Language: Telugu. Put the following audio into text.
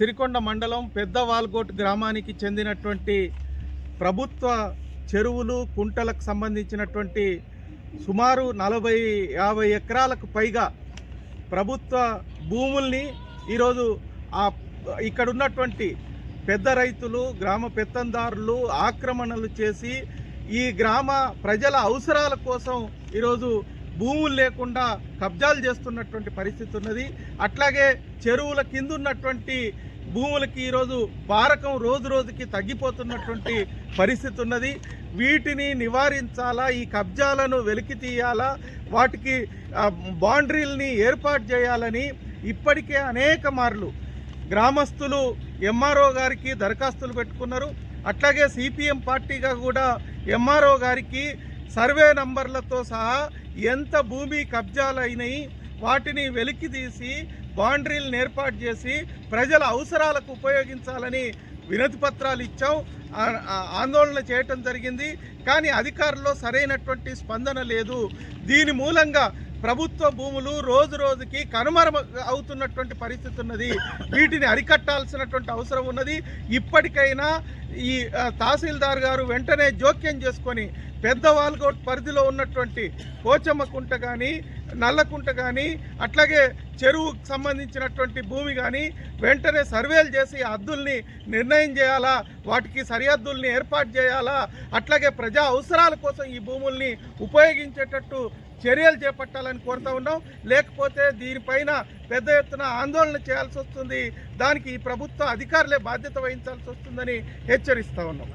సిరికొండ మండలం పెద్ద వాల్గోట్ గ్రామానికి చెందినటువంటి ప్రభుత్వ చెరువులు కుంటలకు సంబంధించినటువంటి సుమారు నలభై యాభై ఎకరాలకు పైగా ప్రభుత్వ భూముల్ని ఈరోజు ఆ ఇక్కడ ఉన్నటువంటి పెద్ద రైతులు గ్రామ పెత్తందారులు ఆక్రమణలు చేసి ఈ గ్రామ ప్రజల అవసరాల కోసం ఈరోజు భూములు లేకుండా కబ్జాలు చేస్తున్నటువంటి పరిస్థితి ఉన్నది. అట్లాగే చెరువుల కింద ఉన్నటువంటి భూములకి ఈరోజు పారకం రోజు రోజుకి తగ్గిపోతున్నటువంటి పరిస్థితి ఉన్నది. వీటిని నివారించాలా? ఈ కబ్జాలను వెలికి తీయాలా? వాటికి ఆ, బౌండరీల్ని ఏర్పాటు చేయాలని ఇప్పటికే అనేక మార్లు గ్రామస్తులు ఎంఆర్ఓ గారికి దరఖాస్తులు పెట్టుకున్నారు. అట్లాగే సిపిఎం పార్టీగా కూడా ఎంఆర్ఓ గారికి సర్వే నంబర్లతో సహా ఎంత భూమి కబ్జాలు అయినాయి వాటిని వెలికి తీసి బౌండరీలను ఏర్పాటు చేసి ప్రజల అవసరాలకు ఉపయోగించాలని వినతి పత్రాలు ఇచ్చాం. ఆందోళన చేయటం జరిగింది. కానీ అధికారుల్లో సరైనటువంటి స్పందన లేదు. దీని మూలంగా ప్రభుత్వ భూములు రోజు రోజుకి కనుమరుమ అవుతున్నటువంటి పరిస్థితి ఉన్నది. వీటిని అరికట్టాల్సినటువంటి అవసరం ఉన్నది. ఇప్పటికైనా ఈ తహసీల్దార్ గారు వెంటనే జోక్యం చేసుకొని పెద్ద వాల్గోట్ పరిధిలో ఉన్నటువంటి పోచమ్మకుంట కానీ నల్లకుంట కానీ అట్లాగే చెరువుకు సంబంధించినటువంటి భూమి కానీ వెంటనే సర్వేలు చేసి హద్దుల్ని నిర్ణయం చేయాలా? వాటికి సరిహద్దుల్ని ఏర్పాటు చేయాలా? అట్లాగే ప్రజా అవసరాల కోసం ఈ భూముల్ని ఉపయోగించేటట్టు చర్యలు చేపట్టాలని కోరుతా ఉన్నాం. లేకపోతే దీనిపైన పెద్ద ఎత్తున ఆందోళన చేయాల్సి వస్తుంది. దానికి ఈ ప్రభుత్వ అధికారులే బాధ్యత వహించాల్సి వస్తుందని హెచ్చరిస్తా ఉన్నాం.